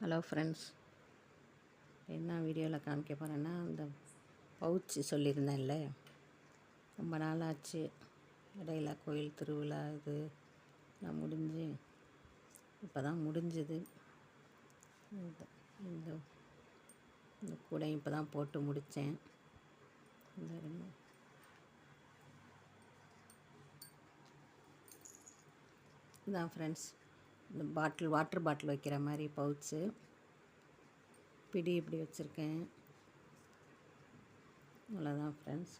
Hello friends என்ன வீடியோவில் காமிக்க போகிறேன்னா அந்த பவுச்சு சொல்லியிருந்தேன்ல. ரொம்ப நாள் ஆச்சு இடையில கோயில் திருவிழா இது எல்லாம் முடிஞ்சு இப்போ தான் முடிஞ்சுது. இந்த இந்த இந்த கூடையும் இப்போ தான் போட்டு முடித்தேன் இந்த இதான் ஃப்ரெண்ட்ஸ் இந்த பாட்டில் வாட்டர் பாட்டில் வைக்கிற மாதிரி பவுச்சு. பிடி இப்படி வச்சுருக்கேன். அவ்வளோதான் ஃப்ரெண்ட்ஸ்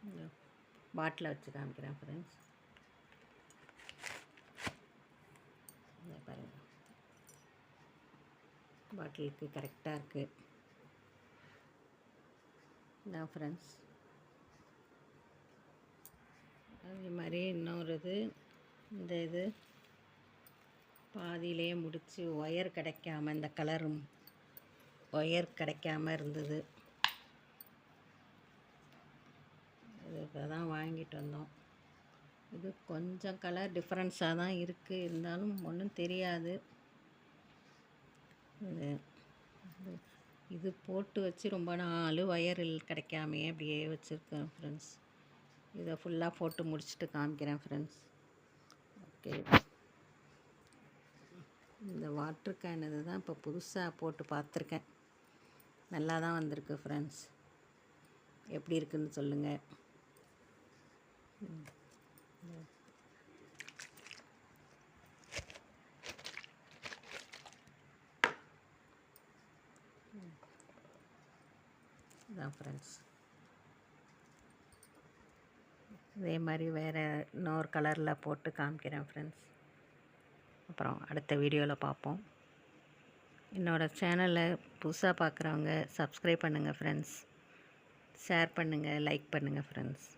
பாட்டில் பாட்டிலை வச்சு காமிக்கிறேன் ஃப்ரெண்ட்ஸ் பாருங்கள் பாட்டிலுக்கு கரெக்டாக இருக்குது இதான் ஃப்ரெண்ட்ஸ் அதே மாதிரி இன்னொரு இது. இந்த இது பாதியிலேயே முடித்து ஒயர் கிடைக்காம இந்த கலரும் ஒயர் கிடைக்காம இருந்தது. இது இப்போ தான் வாங்கிட்டு வந்தோம். இது கொஞ்சம் கலர் டிஃப்ரென்ஸாக தான் இருக்குது இருந்தாலும் ஒன்றும் தெரியாது. இது இது இது போட்டு வச்சு ரொம்ப நாள் ஒயரில் கிடைக்காமையே அப்படியே வச்சுருக்கேன் ஃப்ரெண்ட்ஸ் இதை ஃபுல்லாக போட்டு முடிச்சுட்டு காமிக்கிறேன் ஃப்ரெண்ட்ஸ் ஓகே. இந்த வாட்ரு கேன் இது தான் இப்போ புதுசாக போட்டு பார்த்துருக்கேன். நல்லா தான் வந்திருக்கு ஃப்ரெண்ட்ஸ் எப்படி இருக்குன்னு சொல்லுங்கள் இதான் ஃப்ரெண்ட்ஸ் இதே மாதிரி வேறு இன்னொரு கலரில் போட்டு காமிக்கிறேன் ஃப்ரெண்ட்ஸ் அப்புறம் அடுத்த வீடியோவில் பார்ப்போம் என்னோடய சேனலை புதுசாக பார்க்குறவங்க சப்ஸ்கிரைப் பண்ணுங்கள் ஃப்ரெண்ட்ஸ் ஷேர் பண்ணுங்கள் லைக் பண்ணுங்கள் ஃப்ரெண்ட்ஸ்